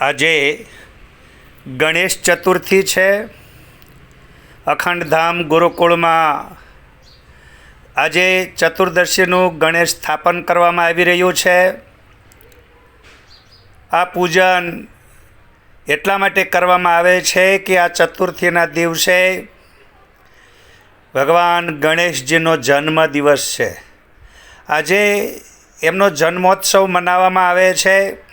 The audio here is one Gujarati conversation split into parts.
આજે ગણેશ ચતુર્થી છે. અખંડધામ ગુરુકુળમાં આજે ચતુર્દશીનું ગણેશ સ્થાપન કરવામાં આવી રહ્યું છે. આ પૂજન એટલા માટે કરવામાં આવે છે કે આ ચતુર્થીના દિવસે ભગવાન ગણેશજીનો જન્મ દિવસ છે. આજે એમનો જન્મોત્સવ મનાવવામાં આવે છે.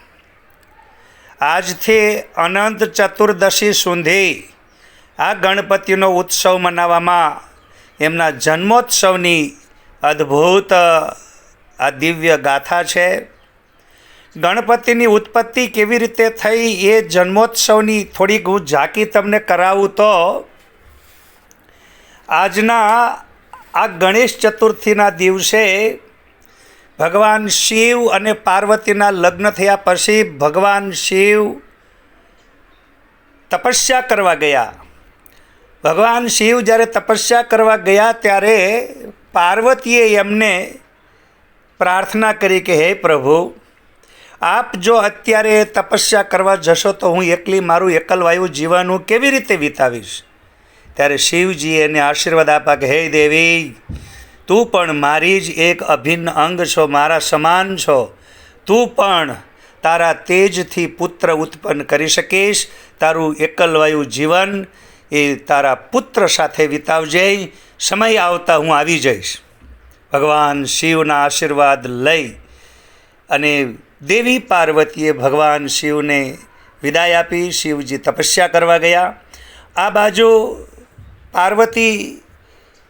આજથી અનંત ચતુર્દશી સુધી આ ગણપતિનો ઉત્સવ મનાવવામાં એમના જન્મોત્સવની અદ્ભુત, આ દિવ્ય ગાથા છે. ગણપતિની ઉત્પત્તિ કેવી રીતે થઈ એ જન્મોત્સવની થોડીક હું ઝાંકી તમને કરાવું તો, આજના આ ગણેશ ચતુર્થીના દિવસે ભગવાન શિવ અને પાર્વતીના લગ્ન થયા પછી ભગવાન શિવ તપસ્યા કરવા ગયા. ભગવાન શિવ જ્યારે તપસ્યા કરવા ગયા ત્યારે પાર્વતીએ એમને પ્રાર્થના કરી કે, હે પ્રભુ, આપ જો અત્યારે તપસ્યા કરવા જશો તો હું એકલી મારું એકલવાયું જીવન હું કેવી રીતે વિતાવીશ? ત્યારે શિવજીએ એને આશીર્વાદ આપ્યા કે, હે દેવી તું પણ મારી જ એક અભિન્ન અંગ છો, મારા સમાન છો. તું પણ તારા તેજથી પુત્ર ઉત્પન્ન કરી શકીશ. તારું એકલવાયું જીવન એ તારા પુત્ર સાથે વિતાવજે. સમય આવતા હું આવી જઈશ. ભગવાન શિવના આશીર્વાદ લઈ અને દેવી પાર્વતીએ ભગવાન શિવને વિદાય આપી. શિવજી તપસ્યા કરવા ગયા. આ બાજુ પાર્વતી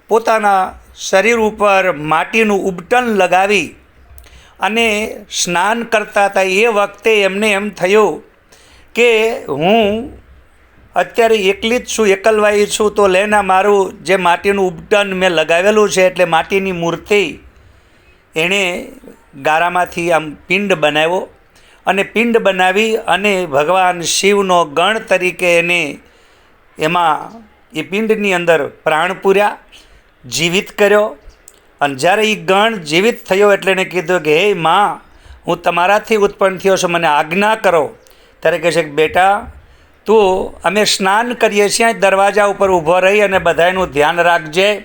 પોતાના શરીર ઉપર માટીનું ઉબટન લગાવી અને સ્નાન કરતા હતા. એ વખતે એમને એમ થયું કે હું અત્યારે એકલી જ છું એકલવાઈ છું, તો લેના મારું જે માટીનું ઉપટન મેં લગાવેલું છે એટલે માટીની મૂર્તિ એણે ગારામાંથી આમ પિંડ બનાવ્યો અને પિંડ બનાવી અને ભગવાન શિવનો ગણ તરીકે એને એમાં એ પિંડની અંદર પ્રાણ પૂર્યા. જીવિત કર્યો. અને જ્યારે એ ગણ જીવિત થયો એટલે એણે કીધું કે, હે માં, હું તમારાથી ઉત્પન્ન થયો છું, મને આજ્ઞા કરો. ત્યારે કહે છે કે, બેટા, તું, અમે સ્નાન કરીએ છીએ દરવાજા ઉપર ઊભો રહી અને બધાનું ધ્યાન રાખજે.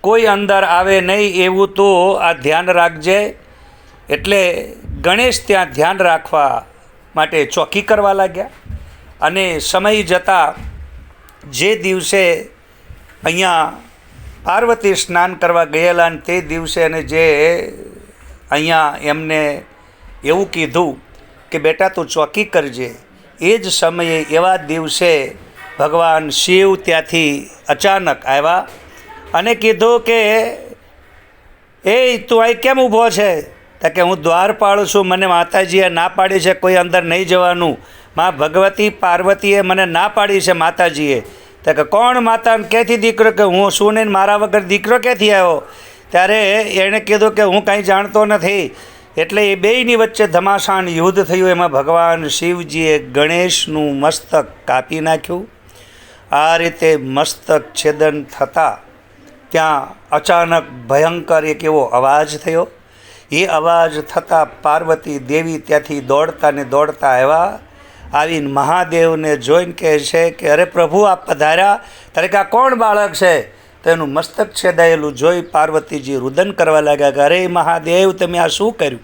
કોઈ અંદર આવે નહીં એવું તું આ ધ્યાન રાખજે. એટલે ગણેશ ત્યાં ધ્યાન રાખવા માટે ચોકી કરવા લાગ્યા. અને સમય જતાં જે દિવસે અહીંયા પાર્વતી સ્નાન કરવા ગયેલા અને તે દિવસે અને જે અહીંયા એમને એવું કીધું કે બેટા તું ચોકી કરજે. એ જ સમયે એવા દિવસે ભગવાન શિવ ત્યાંથી અચાનક આવ્યા અને કીધું કે એ તું અહીં કેમ ઊભો છે? તો કે, હું દ્વાર પાડું છું, મને માતાજીએ ના પાડી છે, કોઈ અંદર નહીં જવાનું. મા ભગવતી પાર્વતીએ મને ના પાડી છે માતાજીએ. તો કે કોણ માતા ક્યાંથી દીકરો કે હું શું ને મારા વગર દીકરો ક્યાંથી આવ્યો? ત્યારે એણે કીધું કે હું કાંઈ જાણતો નથી. એટલે એ બેયની વચ્ચે ધમાસાણ યુદ્ધ થયું. એમાં ભગવાન શિવજીએ ગણેશનું મસ્તક કાપી નાખ્યું. આ રીતે મસ્તક છેદન થતાં ત્યાં અચાનક ભયંકર એક એવો અવાજ થયો. એ અવાજ થતાં પાર્વતી દેવી ત્યાંથી દોડતા ને દોડતા આવ્યા. આવીને મહાદેવને જોઈને કહે છે કે, અરે પ્રભુ, આપ પધાર્યા? ત્યારે કે આ કોણ બાળક છે? તેનું મસ્તક છેદાયેલું જોઈ પાર્વતીજી રુદન કરવા લાગ્યા કે, અરે મહાદેવ, તમે આ શું કર્યું?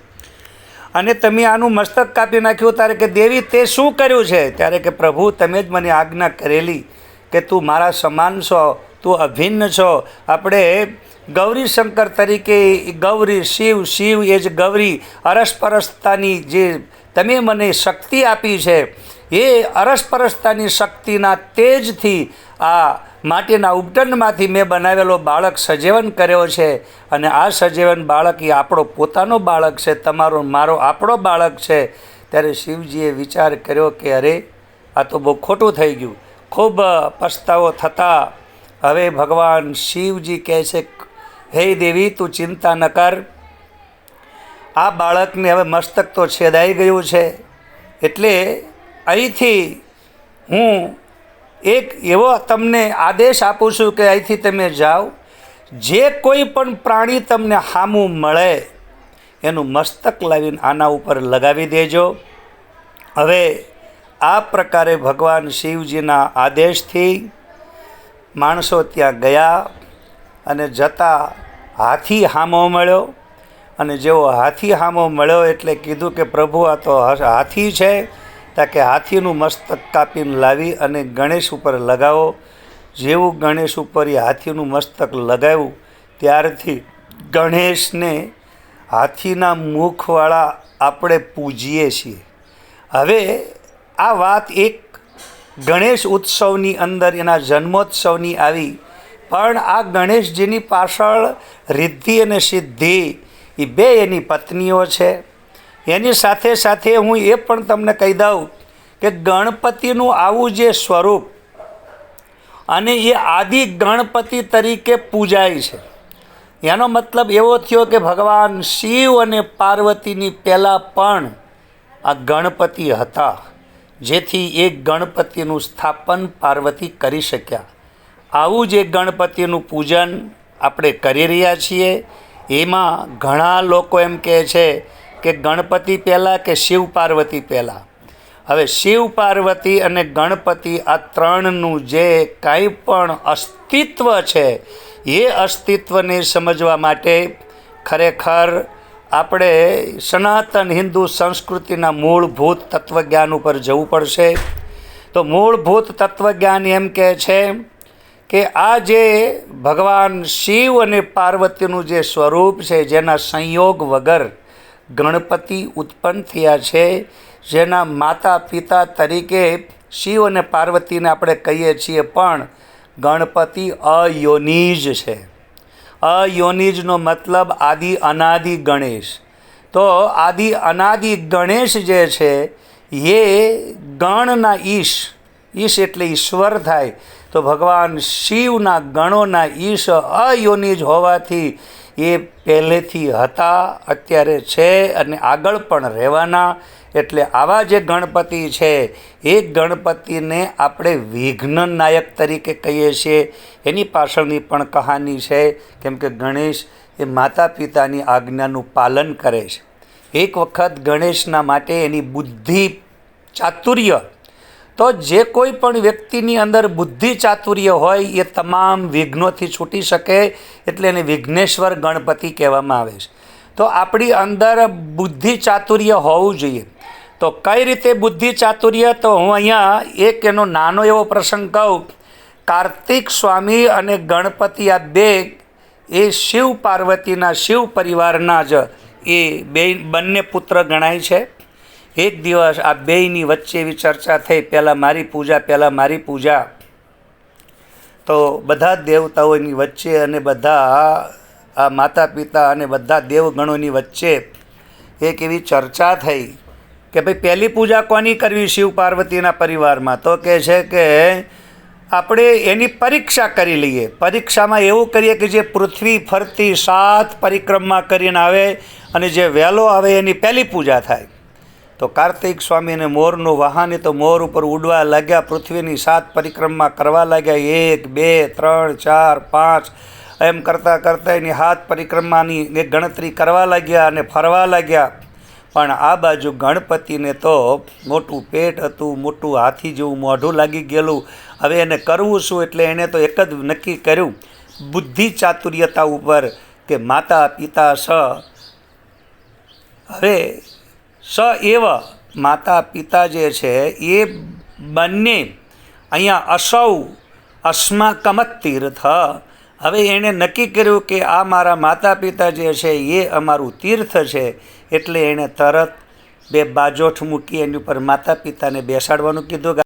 અને તમે આનું મસ્તક કાપી નાખ્યું? ત્યારે કે દેવી, તે શું કર્યું છે? ત્યારે કે, પ્રભુ, તમે જ મને આજ્ઞા કરેલી કે તું મારા સમાન છો, તું અભિન્ન છો. આપણે ગૌરી શંકર તરીકે ગૌરી, શિવ શિવ એ જ ગૌરી અરસપરસતાની જે તમે મને શક્તિ આપી છે. એ અરસપરસતાની શક્તિના તેજથી આ માટીના ઉપટનમાંથી મેં બનાવેલો બાળક સજીવન કર્યો છે અને આ સજીવન બાળક એ આપણો પોતાનો બાળક છે, તમારો મારો આપણો બાળક છે. ત્યારે શિવજીએ વિચાર કર્યો કે અરે, આ તો બહુ ખોટું થઈ ગયું. ખૂબ પસ્તાવો થતાં હવે ભગવાન શિવજી કહે છે, હે દેવી, તું ચિંતા ન કર. આ બાળકને હવે મસ્તક તો છેદાઈ ગયું છે. એટલે અહીંથી હું એક એવો તમને આદેશ આપું છું કે અહીંથી તમે જાઓ. જે કોઈ પણ પ્રાણી તમને હામું મળે, એનું મસ્તક લાવીને આના ઉપર લગાવી દેજો. હવે આ પ્રકારે ભગવાન શિવજીના આદેશથી માણસો ત્યાં ગયા અને જતા હાથી હામો મળ્યો. અને જેવો હાથી હામો મળ્યો એટલે કીધું કે, પ્રભુ, આ તો હાથી છે. તા કે, હાથીનું મસ્તક કાપીને લાવી અને ગણેશ ઉપર લગાવો. જેવું ગણેશ ઉપર એ હાથીનું મસ્તક લગાવ્યું, ત્યારથી ગણેશને હાથીના મુખવાળા આપણે પૂજીએ છીએ. હવે આ વાત એક ગણેશ ઉત્સવની અંદર, એના જન્મોત્સવની આવી, પણ આ ગણેશજીની પાછળ રિદ્ધિ અને સિદ્ધિ એ બે એની પત્નીઓ છે. એની સાથે સાથે હું એ પણ તમને કહી દઉં કે ગણપતિનું આવું જે સ્વરૂપ અને એ આદિ ગણપતિ તરીકે પૂજાય છે. એનો મતલબ એવો થયો કે ભગવાન શિવ અને પાર્વતીની પહેલાં પણ આ ગણપતિ હતા, જેથી એ ગણપતિનું સ્થાપન પાર્વતી કરી શક્યા. આવું જ ગણપતિનું પૂજન આપણે કરી રહ્યા છીએ. એમાં ઘણા લોકો એમ કહે છે કે ગણપતિ પહેલાં કે શિવ પાર્વતી પહેલાં? હવે શિવ પાર્વતી અને ગણપતિ આ ત્રણનું જે કાંઈ પણ અસ્તિત્વ છે, એ અસ્તિત્વને સમજવા માટે ખરેખર આપણે સનાતન હિન્દુ સંસ્કૃતિના મૂળભૂત તત્વજ્ઞાન ઉપર જવું પડશે. તો મૂળભૂત તત્વજ્ઞાન એમ કહે છે કે આ જે ભગવાન શિવ અને પાર્વતીનું જે સ્વરૂપ છે, જેના સંયોગ વગર ગણપતિ ઉત્પન્ન થયા છે, જેના માતા પિતા તરીકે શિવ અને પાર્વતીને આપણે કહીએ છીએ પણ ગણપતિ અયોનિજ છે. અયોનિજનો મતલબ આદિ અનાદિ ગણેશ. તો આદિ અનાદિ ગણેશ જે છે, એ ગણના ઈશ ઈશ એટલે ઈશ્વર થાય. તો ભગવાન શિવના ગણોના ઈશ અયોનિજ હોવાથી એ પહેલેથી હતા, અત્યારે છે અને આગળ પણ રહેવાના. એટલે આવા જે ગણપતિ છે, એ ગણપતિને આપણે વિઘ્ન નાયક તરીકે કહીએ છીએ. એની પાછળની પણ કહાની છે, કેમ કે ગણેશ એ માતા પિતાની આજ્ઞાનું પાલન કરે છે. એક વખત ગણેશના માટે એની બુદ્ધિ ચાતુર્ય તો જે કોઈ પણ વ્યક્તિની અંદર બુદ્ધિ ચાતુર્ય હોય, એ તમામ વિઘ્નોથી છૂટી શકે એટલે એને વિઘ્નેશ્વર ગણપતિ કહેવામાં આવે છે. તો આપણી અંદર બુદ્ધિ ચાતુર્ય હોવું જોઈએ. તો કઈ રીતે બુદ્ધિ ચાતુર્ય? તો હું અહીંયા એક એનો નાનો એવો પ્રસંગ કહું. કાર્તિક સ્વામી અને ગણપતિ આ બે, એ શિવ પાર્વતીના શિવ પરિવારના જ એ બે, બંને પુત્ર ગણાય છે. એક દિવસ આ બેયની વચ્ચે એવી ચર્ચા થઈ, પહેલાં મારી પૂજા, પહેલાં મારી પૂજા. તો બધા દેવતાઓની વચ્ચે અને બધા આ માતા પિતા અને બધા દેવગણોની વચ્ચે એક એવી ચર્ચા થઈ કે ભાઈ પહેલી પૂજા કોની કરવી શિવ પાર્વતીના પરિવારમાં? તો કહે છે કે આપણે એની પરીક્ષા કરી લઈએ. પરીક્ષામાં એવું કરીએ કે જે પૃથ્વી ફરતી સાત પરિક્રમા કરીને આવે અને જે વહેલો આવે એની પહેલી પૂજા થાય. તો કાર્તિક સ્વામીને મોરનું વાહન તો મોર ઉપર ઉડવા લાગ્યા, પૃથ્વીની સાત પરિક્રમા કરવા લાગ્યા. એક, બે, ત્રણ, ચાર, પાંચ. એમ કરતાં કરતાં એની હાથ પરિક્રમાની એક ગણતરી કરવા લાગ્યા અને ફરવા લાગ્યા. પણ આ બાજુ ગણપતિને તો મોટું પેટ હતું, મોટું હાથી જેવું મોઢું લાગી ગયેલું. હવે એને કરવું શું? એટલે એણે તો એક જ નક્કી કર્યું, બુદ્ધિ ચાતુર્યતા ઉપર કે માતા પિતા સ. હવે સ એવ માતા પિતા જે છે, એ બંને અહીંયા અસૌ અસ્માકમત તીર્થ હવે એણે નક્કી કર્યું કે આ મારા માતા પિતા જે છે, એ અમારું તીર્થ છે, એટલે એણે તરત બે બાજોઠ મૂકી એની ઉપર માતા પિતાને બેસાડવાનું કીધું.